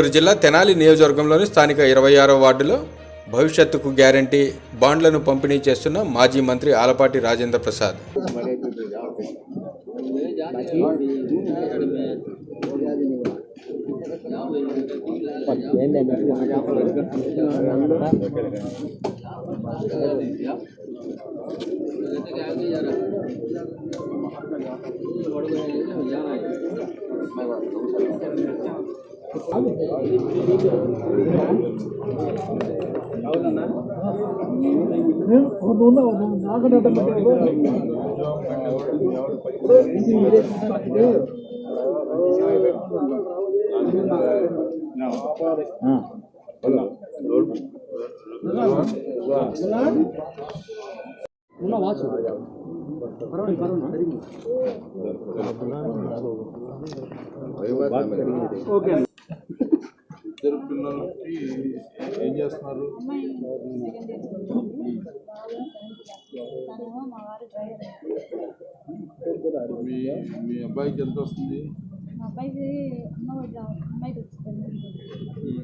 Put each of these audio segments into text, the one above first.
గుంటూరు జిల్లా తెనాలి నియోజకవర్గంలోని స్థానిక ఇరవై ఆరో వార్డులో భవిష్యత్తుకు గ్యారంటీ బాండ్లను పంపిణీ చేస్తున్న మాజీ మంత్రి ఆలపాటి రాజేంద్ర ప్రసాద్. ఉన్నావా ఇద్దరు పిల్లలకి ఏం చేస్తున్నారు? మా మీ మీ అబ్బాయికి ఎంత వస్తుంది? మా అబ్బాయికి రావాలి అమ్మాయికి వచ్చింది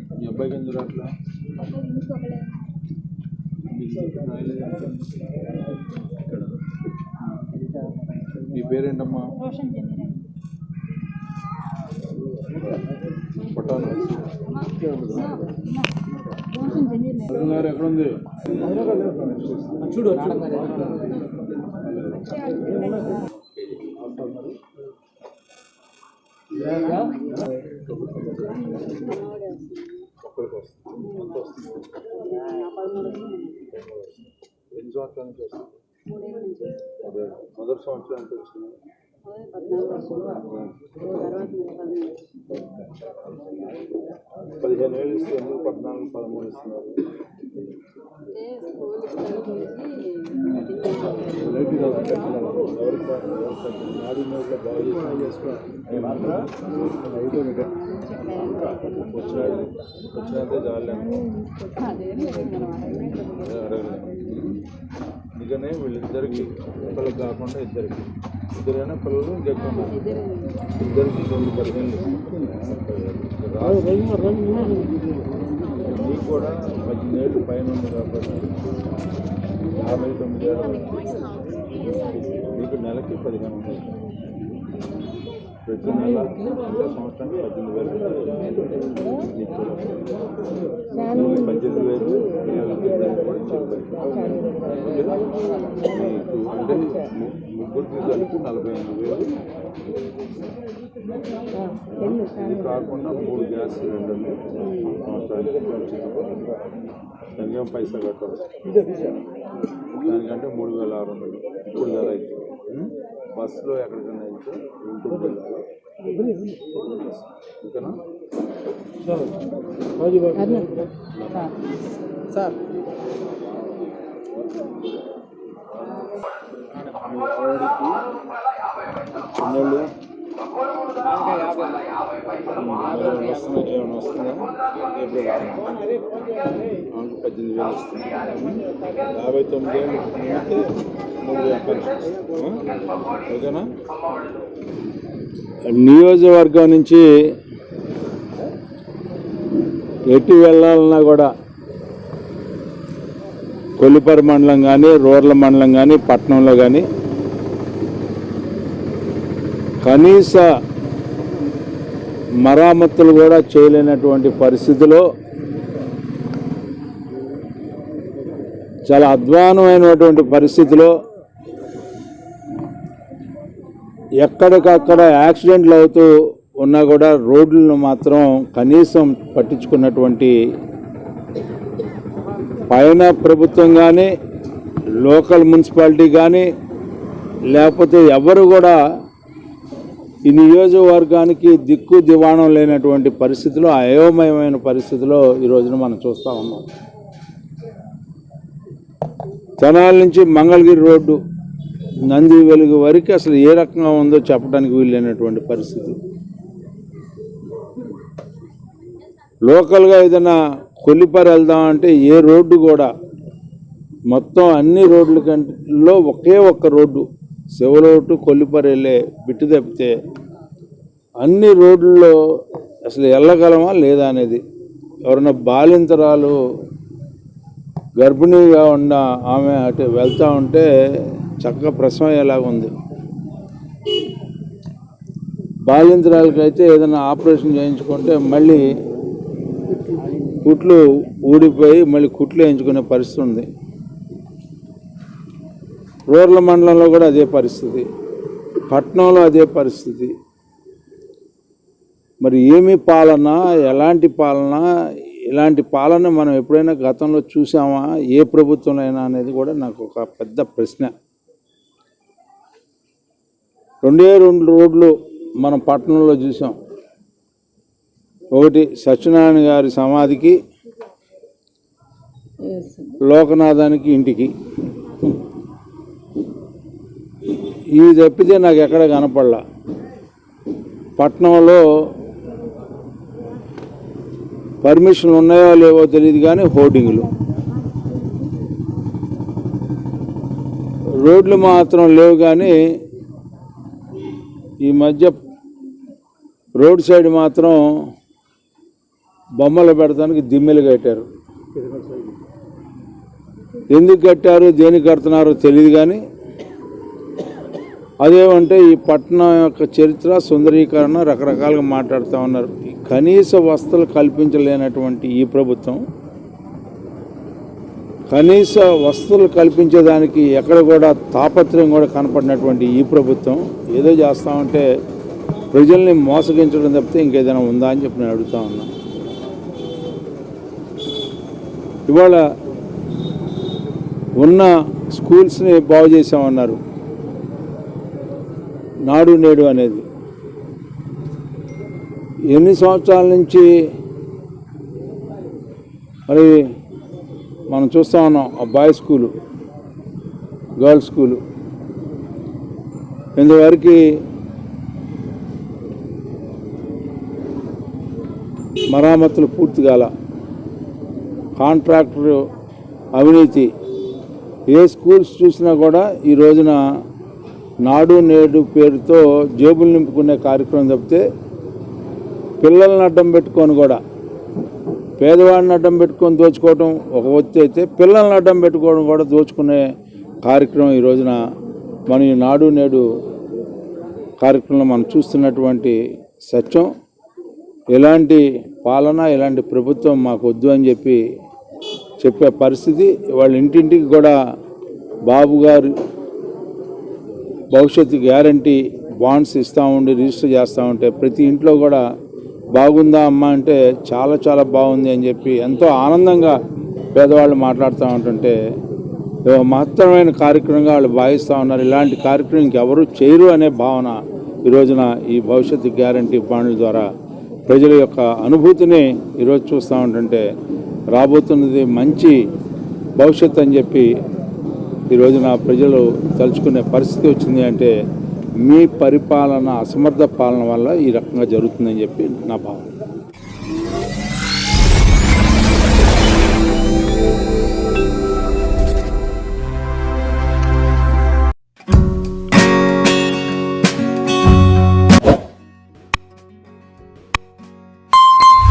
మీ పేరేంటమ్మా? రోషన్. ఎక్కడుంది వస్తుంది ఎన్ని సంవత్సరాల నుంచి వస్తుంది? మొదటి సంవత్సరం ఎంత వచ్చింది? పదిహేను వేలు ఇస్తే ఎందుకు పద్నాలుగు పదమూడు ఇస్తున్నారు? లైట్ కదా ఎవరికి నాడు నోట్లో బాగా చేసిన వచ్చినాడు వచ్చినంతే చాలే అందుకనే వీళ్ళిద్దరికి ఒకరికి కాకుండా ఇద్దరికి. ఇద్దరైనా పిల్లలు ఇంకెక్కున్నారు ఇద్దరికి రెండు పదిహేను నీకు కూడా పద్దెనిమిది పైన ఉంది కాబట్టి యాభై తొమ్మిది ఏళ్ళు నీకు నెలకి పదిహేను ఉన్నాయి ప్రతి నెల అంటే సంవత్సరానికి పద్దెనిమిది వేలు పద్దెనిమిది వేలు మీకు అంటే ము- ముగ్గురికి కలిపి నలభై వేలు ఇది కాకుండా మూడు గ్యాస్ సిలిండర్లు సంవత్సరానికి పైసా కట్టాలి దానికంటే మూడు వేల ఆరు వందలు. ఇప్పుడు కదా అయితే బస్సులో ఎక్కడికైనా సార్ పన్నెండు వెళ్ళాలి పద్దెనిమిది వేలు వస్తుంది యాభై తొమ్మిది ఏళ్ళు అయితే మూడు వేలు ఓకేనా నియోజకవర్గం నుంచి ఎటు వెళ్ళాలన్నా కూడా కొల్లిపరి మండలం కానీ రూరల్ మండలం కానీ పట్టణంలో కానీ కనీస మరామతులు కూడా చేయలేనటువంటి పరిస్థితిలో చాలా అధ్వానమైనటువంటి పరిస్థితిలో ఎక్కడికక్కడ యాక్సిడెంట్లు అవుతూ ఉన్నా కూడా రోడ్లను మాత్రం కనీసం పట్టించుకున్నటువంటి పైన ప్రభుత్వం కానీ లోకల్ మున్సిపాలిటీ కానీ లేకపోతే ఎవరు కూడా ఈ నియోజకవర్గానికి దిక్కు దివాణం లేనటువంటి పరిస్థితిలో అయోమయమైన పరిస్థితిలో ఈ రోజున మనం చూస్తూ ఉన్నాం. తెనాల నుంచి మంగళగిరి రోడ్డు నంది వెలుగు వరకు అసలు ఏ రకంగా ఉందో చెప్పడానికి వీలైనటువంటి పరిస్థితి. లోకల్గా ఏదైనా కొల్లిపరి వెళ్దామంటే ఏ రోడ్డు కూడా మొత్తం అన్ని రోడ్ల కంటే ఒకే ఒక్క రోడ్డు శివలోటు కొల్లిపరి వెళ్ళే బిట్టు తప్పితే అన్ని రోడ్లలో అసలు వెళ్ళగలమా లేదా అనేది ఎవరైనా బాలింతరాలు గర్భిణీగా ఉన్న ఆమె అటు వెళ్తూ ఉంటే చక్కగా ప్రసవం ఉంది? బాలింతరాలకైతే ఏదైనా ఆపరేషన్ చేయించుకుంటే మళ్ళీ కుట్లు ఊడిపోయి మళ్ళీ కుట్లు వేయించుకునే పరిస్థితి ఉంది. రూరల్ మండలంలో కూడా అదే పరిస్థితి. పట్టణంలో అదే పరిస్థితి. మరి ఏమి పాలన ఎలాంటి పాలన ఇలాంటి పాలన మనం ఎప్పుడైనా గతంలో చూసామా? ఏ ప్రభుత్వంలో అనేది కూడా నాకు ఒక పెద్ద ప్రశ్న. రెండే రెండు రోడ్లు మనం పట్టణంలో చూసాం. ఒకటి సత్యనారాయణ గారి సమాధికి లోకనాథానికి ఇంటికి. ఇది తప్పితే నాకు ఎక్కడ కనపడలా. పట్నంలో పర్మిషన్లు ఉన్నాయో లేవో తెలియదు కానీ హోర్డింగ్లు. రోడ్లు మాత్రం లేవు కానీ ఈ మధ్య రోడ్ సైడ్ మాత్రం బొమ్మలు పెడతానికి దిమ్మెలు కట్టారు. ఎందుకు కట్టారు దేనికి కడుతున్నారో తెలియదు కానీ అదేమంటే ఈ పట్టణం యొక్క చరిత్ర సుందరీకరణ రకరకాలుగా మాట్లాడుతూ ఉన్నారు. కనీస వసతులు కల్పించలేనటువంటి ఈ ప్రభుత్వం కనీస వసతులు కల్పించేదానికి ఎక్కడ కూడా తాపత్రయం కూడా కనపడినటువంటి ఈ ప్రభుత్వం ఏదో చేస్తామంటే ప్రజల్ని మోసగించడం తప్పితే ఇంకేదైనా ఉందా అని చెప్పి నేను అడుగుతా ఉన్నా. ఇవాళ ఉన్న స్కూల్స్ని బాగు చేసామన్నారు నాడు నేడు అనేది. ఎన్ని సంవత్సరాల నుంచి మరి మనం చూస్తూ ఉన్నాం ఆ బాయ్ స్కూలు గర్ల్స్ స్కూలు. ఇంతవరకు మరామతులు పూర్తి కాల. కాంట్రాక్టర్ అవినీతి. ఏ స్కూల్స్ చూసినా కూడా ఈ రోజున నాడు నేడు పేరుతో జేబులు నింపుకునే కార్యక్రమం తప్పితే పిల్లల్ని అడ్డం పెట్టుకొని కూడా. పేదవాడిని అడ్డం పెట్టుకొని దోచుకోవడం ఒక ఒత్తి అయితే పిల్లల్ని అడ్డం పెట్టుకోవడం కూడా దోచుకునే కార్యక్రమం ఈ రోజున మన ఈ నాడు నేడు కార్యక్రమంలో మనం చూస్తున్నటువంటి సత్యం. ఎలాంటి పాలన ఎలాంటి ప్రభుత్వం మాకు వద్దు అని చెప్పి చెప్పే పరిస్థితి. వాళ్ళ ఇంటింటికి కూడా బాబు గారు భవిష్యత్తు గ్యారంటీ బాండ్స్ ఇస్తూ ఉండి రిజిస్టర్ చేస్తూ ఉంటే ప్రతి ఇంట్లో కూడా బాగుందా అమ్మ అంటే చాలా చాలా బాగుంది అని చెప్పి ఎంతో ఆనందంగా పేదవాళ్ళు మాట్లాడుతూ ఉంటుంటే మహత్తరమైన కార్యక్రమంగా వాళ్ళు భావిస్తూ ఉన్నారు. ఇలాంటి కార్యక్రమం ఇంకెవరు చేయరు అనే భావన ఈ రోజున ఈ భవిష్యత్తు గ్యారంటీ బాండ్ల ద్వారా ప్రజల యొక్క అనుభూతిని ఈరోజు చూస్తూ ఉంటుంటే రాబోతున్నది మంచి భవిష్యత్తు అని చెప్పి ఈరోజు నా ప్రజలు తలుచుకునే పరిస్థితి వచ్చింది అంటే మీ పరిపాలన అసమర్థ పాలన వల్ల ఈ రకంగా జరుగుతుందని చెప్పి నా భావన.